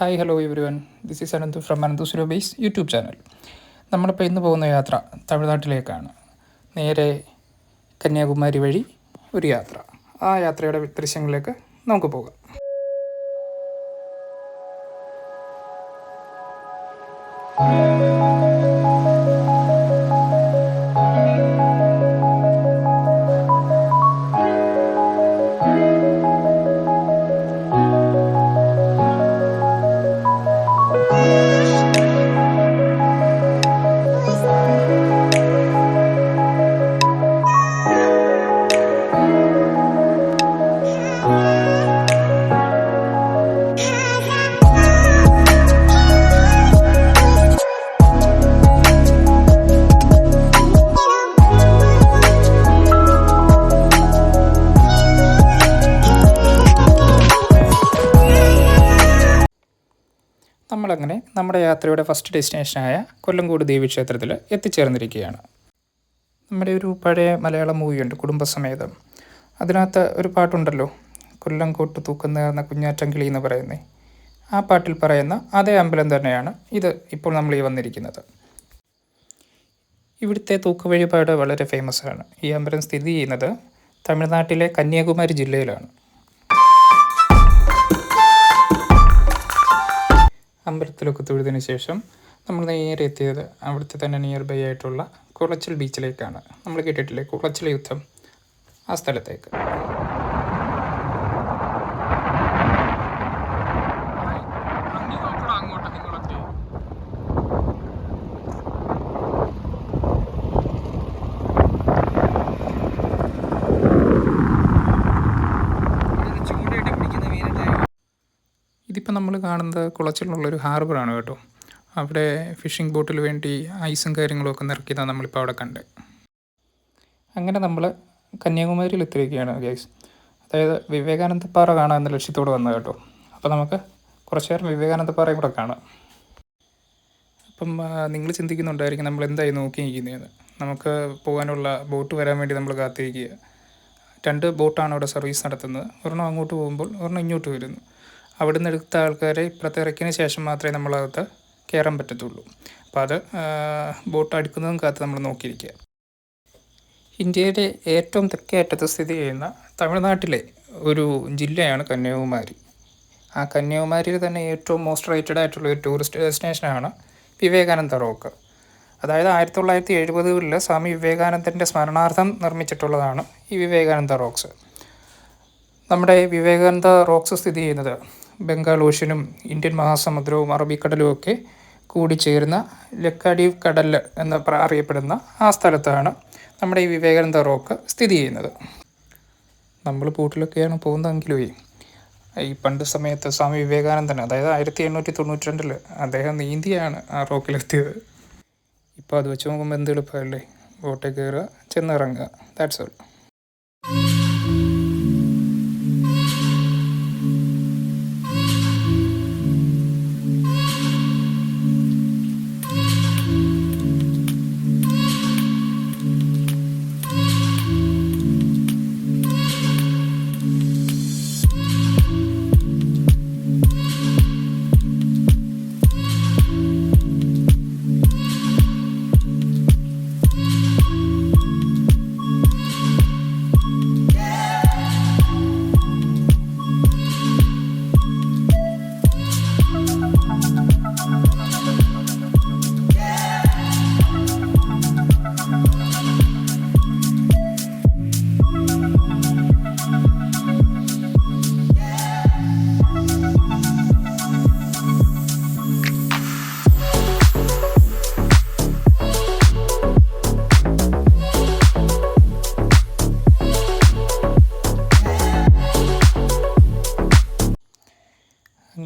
Hi hello everyone this is Ananthu from Ananthu സുരബേസ് YouTube channel നമ്മളിപ്പോൾ ഇന്ന് പോകുന്ന യാത്ര തമിഴ്നാട്ടിലേക്കാണ്. നേരെ കന്യാകുമാരി വഴി ഒരു യാത്ര. ആ യാത്രയുടെ ദൃശ്യങ്ങളിലേക്ക് നമുക്ക് പോകാം. നമ്മളങ്ങനെ നമ്മുടെ യാത്രയുടെ ഫസ്റ്റ് ഡെസ്റ്റിനേഷനായ കൊല്ലംകോട് ദേവീക്ഷേത്രത്തിൽ എത്തിച്ചേർന്നിരിക്കുകയാണ്. നമ്മുടെ ഒരു പഴയ മലയാളം മൂവിയുണ്ട് കുടുംബസമേതം. അതിനകത്ത് ഒരു പാട്ടുണ്ടല്ലോ കൊല്ലങ്കോട്ട് തൂക്കുന്നേർന്ന കുഞ്ഞാറ്റങ്കിളി എന്ന് പറയുന്നേ. ആ പാട്ടിൽ പറയുന്ന അതേ അമ്പലം തന്നെയാണ് ഇത് ഇപ്പോൾ നമ്മൾ ഈ വന്നിരിക്കുന്നത്. ഇവിടുത്തെ തൂക്കുവഴിപാട് വളരെ ഫേമസ് ആണ്. ഈ അമ്പലം സ്ഥിതി ചെയ്യുന്നത് തമിഴ്നാട്ടിലെ കന്യാകുമാരി ജില്ലയിലാണ്. അമ്പലത്തിലൊക്കെ തൊഴുതിന് ശേഷം നമ്മൾ നേരെ എത്തിയത് അവിടുത്തെ തന്നെ നിയർ ബൈ ആയിട്ടുള്ള കുളച്ചൽ ബീച്ചിലേക്കാണ് നമ്മൾ കേട്ടിട്ടില്ലേ? കുളച്ചൽ യുദ്ധം ആ സ്ഥലത്തേക്ക്. നമ്മൾ കാണുന്നത് കുളച്ചിലുള്ളൊരു ഹാർബറാണ് കേട്ടോ. അവിടെ ഫിഷിംഗ് ബോട്ടിൽ വേണ്ടി ഐസും കാര്യങ്ങളൊക്കെ നിറക്കിയതാണ് നമ്മളിപ്പോൾ അവിടെ കണ്ട്. അങ്ങനെ നമ്മൾ കന്യാകുമാരിയിൽ എത്തിയിരിക്കുകയാണ് ഗൈസ് അതായത് വിവേകാനന്ദ പാറ കാണാൻ എന്ന ലക്ഷ്യത്തോടെ വന്നത് കേട്ടോ. അപ്പോൾ നമുക്ക് കുറച്ച് നേരം വിവേകാനന്ദ കൂടെ കാണാം. അപ്പം നിങ്ങൾ ചിന്തിക്കുന്നുണ്ടായിരിക്കും നമ്മൾ എന്തായി നോക്കി നിൽക്കുന്നതെന്ന് നമുക്ക് പോകാനുള്ള ബോട്ട് വരാൻ വേണ്ടി നമ്മൾ കാത്തിരിക്കുക. രണ്ട് ബോട്ടാണ് അവിടെ സർവീസ് നടത്തുന്നത്. ഒരെണ്ണം അങ്ങോട്ട് പോകുമ്പോൾ ഒരെണ്ണം ഇങ്ങോട്ട് വരുന്നു. അവിടുന്ന് എടുത്ത ആൾക്കാരെ ഇപ്പുറത്തെ ഇറക്കിയതിന് ശേഷം മാത്രമേ നമ്മളകത്ത് കയറാൻ പറ്റത്തുള്ളൂ. അപ്പോൾ അത് ബോട്ട് അടുക്കുന്നതും കാത്ത് നമ്മൾ നോക്കിയിരിക്കുക. ഇന്ത്യയുടെ ഏറ്റവും തെക്കേ അറ്റത്ത് സ്ഥിതി ചെയ്യുന്ന തമിഴ്നാട്ടിലെ ഒരു ജില്ലയാണ് കന്യാകുമാരി. ആ കന്യാകുമാരിയിൽ തന്നെ ഏറ്റവും മോസ്റ്റ് റേറ്റഡ് ആയിട്ടുള്ള ഒരു ടൂറിസ്റ്റ് ഡെസ്റ്റിനേഷനാണ് വിവേകാനന്ദ റോക്ക്. അതായത് ആയിരത്തി തൊള്ളായിരത്തി എഴുപതുകളിൽ സ്വാമി വിവേകാനന്ദന്റെ സ്മരണാർത്ഥം നിർമ്മിച്ചിട്ടുള്ളതാണ് ഈ വിവേകാനന്ദ റോക്സ്. നമ്മുടെ വിവേകാനന്ദ റോക്സ് സ്ഥിതി ചെയ്യുന്നത് ബംഗാൾ ഓഷ്യനും ഇന്ത്യൻ മഹാസമുദ്രവും അറബിക്കടലും ഒക്കെ കൂടിച്ചേരുന്ന ലക്കാഡീവ് കടൽ എന്ന് അറിയപ്പെടുന്ന ആ സ്ഥലത്താണ് നമ്മുടെ ഈ വിവേകാനന്ദ റോക്ക് സ്ഥിതി ചെയ്യുന്നത്. നമ്മൾ ബോട്ടിലൊക്കെയാണ് പോകുന്നതെങ്കിലുമേ ഈ പണ്ട് സമയത്ത് സ്വാമി വിവേകാനന്ദൻ അതായത് ആയിരത്തി എണ്ണൂറ്റി തൊണ്ണൂറ്റി രണ്ടിൽ അദ്ദേഹം നീന്തിയാണ് ആ റോക്കിലെത്തിയത്. ഇപ്പോൾ അത് വെച്ച് നോക്കുമ്പോൾ എന്ത് എളുപ്പമല്ലേ ബോട്ടിൽ കയറുക ചെന്നിറങ്ങുക ദാറ്റ്സ് ഓൾ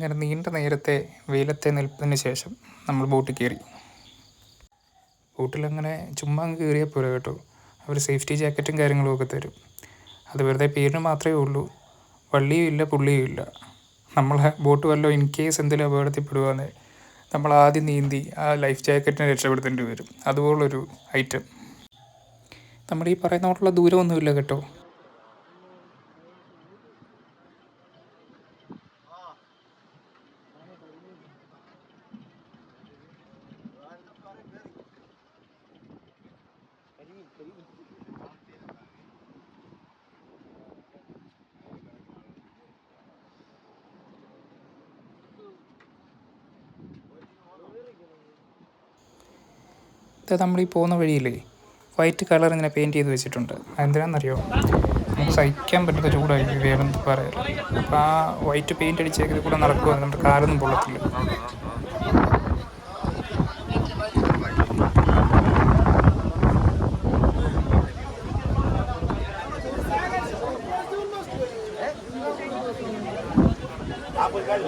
അങ്ങനെ നീണ്ട നേരത്തെ വെയിലത്തെ നിൽപ്പതിന് ശേഷം നമ്മൾ ബോട്ടിൽ കയറി. ബോട്ടിലങ്ങനെ ചുമ്മാ അങ്ങ് കയറിയാൽ പോരാ കേട്ടോ. അവർ സേഫ്റ്റി ജാക്കറ്റും കാര്യങ്ങളും ഒക്കെ തരും. അത് വെറുതെ പേരിന് മാത്രമേ ഉള്ളൂ. വള്ളിയും ഇല്ല പുള്ളിയും ഇല്ല. നമ്മളെ ബോട്ട് വല്ലോ ഇൻ കേസ് എന്തെങ്കിലും അപകടത്തിൽപ്പെടുവാന്ന് നമ്മൾ ആദ്യം നീന്തി ആ ലൈഫ് ജാക്കറ്റിനെ രക്ഷപ്പെടുത്തേണ്ടി വരും. അതുപോലൊരു ഐറ്റം. നമ്മുടെ ഈ പറയുന്ന ദൂരമൊന്നുമില്ല കേട്ടോ. ഇത് നമ്മൾ ഈ പോകുന്ന വഴിയില്ലേ വൈറ്റ് കളർ ഇങ്ങനെ പെയിൻറ്റ് ചെയ്ത് വെച്ചിട്ടുണ്ട് അതെന്തിനാണെന്നറിയോ നമുക്ക് സഹിക്കാൻ പറ്റാത്ത ചൂടായിരിക്കും വേഗം പറയാം അപ്പോൾ ആ വൈറ്റ് പെയിൻറ്റ് അടിച്ചേക്കിൽ കൂടെ നടക്കുക നമ്മുടെ കാലൊന്നും പൊള്ളത്തില്ല आपण काय